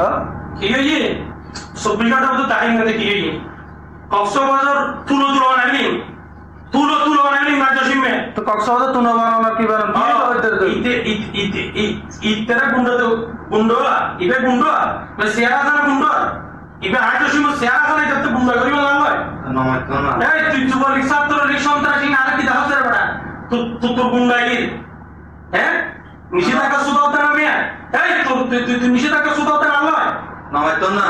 হ্যাঁ? কি হইয়ে চব্বিশ ঘণ্টা মতো টাইম গেছে কি হইয়ে কক্সবাজার তুলো তুলো বানাইলি তুলো তুলো বানাইলি মাঝে সিমে তো কক্সবাজার তুনো বানানো কি বানান? তো ইতে ইতে ইতেরা গুন্ডা তো গুন্ডা? ইবে গুন্ডা? মানে শেয়ার আসার গুন্ডা? ইবে আইতো সিমে শেয়ার আসার এটা তো গুন্ডা করিব না হয়? এই তুই যুব রিক্সা তোর রিক্সা সন্ত্রাসী না কি দেখাস রে বেটা। তোর গুন্ডাগিরি হ্যাঁ? নিষেধাজ্ঞা সুদাওতে না মিয়া? এই তোর তুই নিষেধাজ্ঞা না।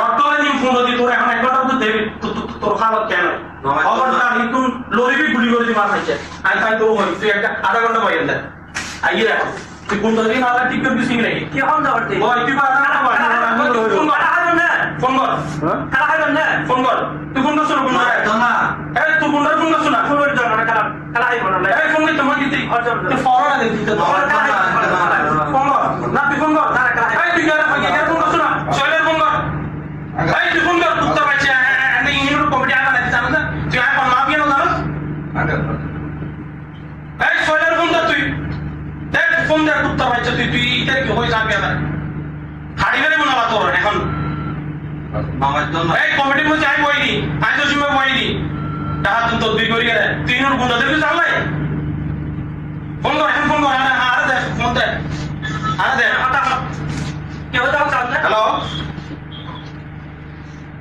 ফোন তোর এখন ঘণ্টা তো দেবি তো- তো- তো- তোর হালত কেন? নয়, খবরদার ইতুন লরিবি গুলি করে দিবা খাইছে আই তাই তো হই তুই একটা আধা ঘণ্টা বাইরে দে আইয়ে রাখ। তুই কোন দিন আলা ঠিক করে দিছিস নাকি? কি হন যাবতে ওই তুই বা না ফোন কর। কারা। ফোন কর। কারা হাইবেন না। ফোন কর। তুই কোন দছ কোন না। এই তুই কোন কোন দছ ফোন করে দাও কারা কারা হাইবেন না এই ফোন তোমার দিতে। তুই ফরওয়ার্ড দিতে। তো ফোন কর না তুই ফোন কর এই তুই গানা ফাকি গানা ফোন কর না। চলের ফোন কর এই তুই ফোন কর কুত্তা বাচ্চা আমি ইউনিট কমিটি আনা দিতে জানো না? তুই এখন মাফিয়া না জানো? এই চলের ফোন কর তুই। দেখ ফোন দে কুত্তা বাচ্চা তুই তুই ইতে কি হই যাবে না হাড়ি বেরে মনে না তোর এখন। এই কমিটি বলছে আমি বইনি আমি তো সময় বইনি। টাকা তুমি তদবির করি গেলে তুই নোর গুন্ডাদেরকে জানলাই ফোন কর এখন ফোন কর আরে আরে দে ফোন দে আরে দে কেউ দাও চাও না হ্যালো?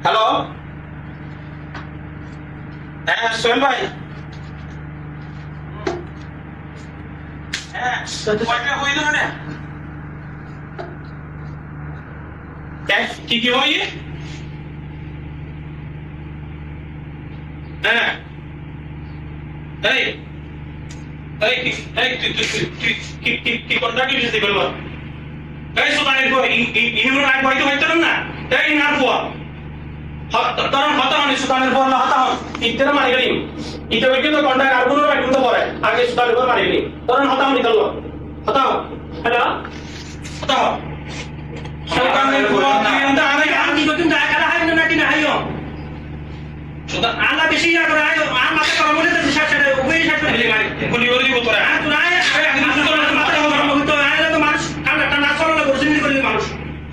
হ্যালো? হ্যাঁ সোহেল ভাই। হ্যাঁ মানে কি কি হ্যাঁ। এই কি তুই তুই তুই তুই কন্ট্রাক্ট দিতে বলব এই সুদানের কো ইউনো নাই কইতে হইতো না এই না কো তরন হতা হনি সুদানের পর হতা হন ইত্তের মারি গলি ইতে ওই কিন্তু কন্ট্রাক্ট আর কোনো রাখুন তো পরে আগে সুদানের পর মারি গলি তরন হতা হনি দল হতা হ্যালো হতা সুদানের পর কিন্তু আমি কারা হাইবেন না কি না হাইও সুদান আল্লাহ বেশি না করে আয় আর মাথা করা বলে তো দিশা ছেড়ে উপরে সাথে গুলি মারি গুলি করে দিব তোরা আর তুই আয় আয় আমি সুতরাং মাথা করা হইতো আয় তো মানুষ কামটা টানা চলে না গরসিনি করে মানুষ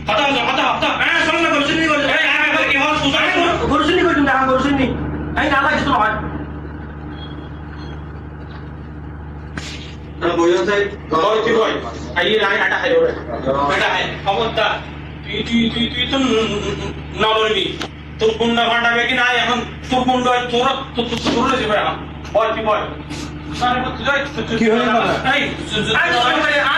হতা হতা হতা হ্যাঁ চলে না গরসিনি করে এই আরে কি হল সুদানের গরসিনি করে তুমি গরসিনি এই না তো হয় ওই তুই কই আই আই আটা খাই ওরে এটা খাই খবরদার। তুই তুই তুই তুই তো না বলবি। তোর গুন্ডা কি না এখন তোর গুন্ডা তোর তোর তোর তোর যাবে এখন। বল কি হলো দাদা? এই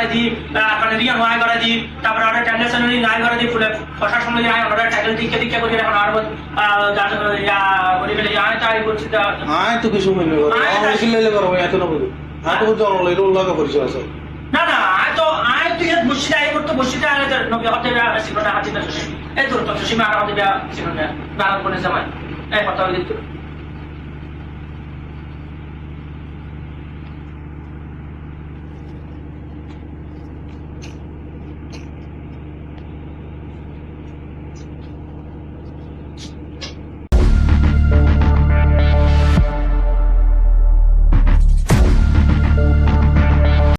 করে দি মানে রিয়া নয় করে দি তারপরে ওনারা ট্রানজাকশন নয় করে দি ফুলে প্রশাসন নয় ওনারা ট্যাকল দিকে দিকে করে এখন আর করে গেলে আয় তাই করছি আয় তো কিছু মনে করো আয় আমার না- কি এত না বুঝি আয় তো আমার লেলো লাগা পরিচয় আছে না না আয় তো আয় তুই বসিতে আয় করতে বসিতে আয় তো নবী হতে ছিল না হাতি না এই তোর তো সীমা আর হতে ছিল না কোনে জামাই এই কথা দিত